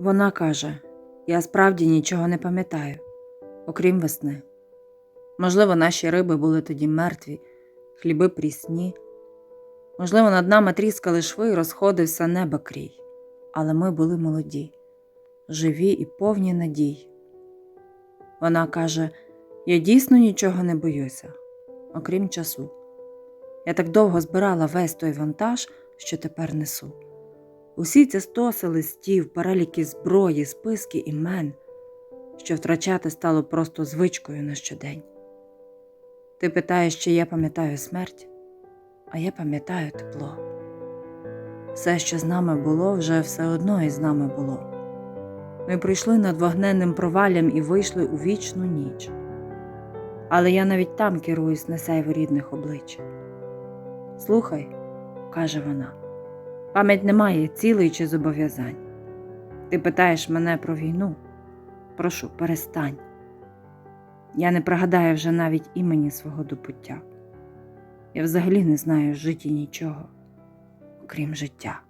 Вона каже: я справді нічого не пам'ятаю, окрім весни. Можливо, наші риби були тоді мертві, хліби прісні. Можливо, над нами тріскали шви і розходився небокрій. Але ми були молоді, живі і повні надій. Вона каже: я дійсно нічого не боюся, окрім часу. Я так довго збирала весь той вантаж, що тепер несу. Усі ці стоси листів, переліки зброї, списки імен, що втрачати стало просто звичкою на щодень. Ти питаєш, чи я пам'ятаю смерть, а я пам'ятаю тепло. Все, що з нами було, вже все одно із нами було. Ми прийшли над вогненним проваллям і вийшли у вічну ніч. Але я навіть там керуюсь на сяйво рідних облич. Слухай, каже вона, пам'ять не має цілей чи зобов'язань. Ти питаєш мене про війну. Прошу, перестань. Я не пригадаю вже навіть імені свого допуття. Я взагалі не знаю в житті нічого, окрім життя.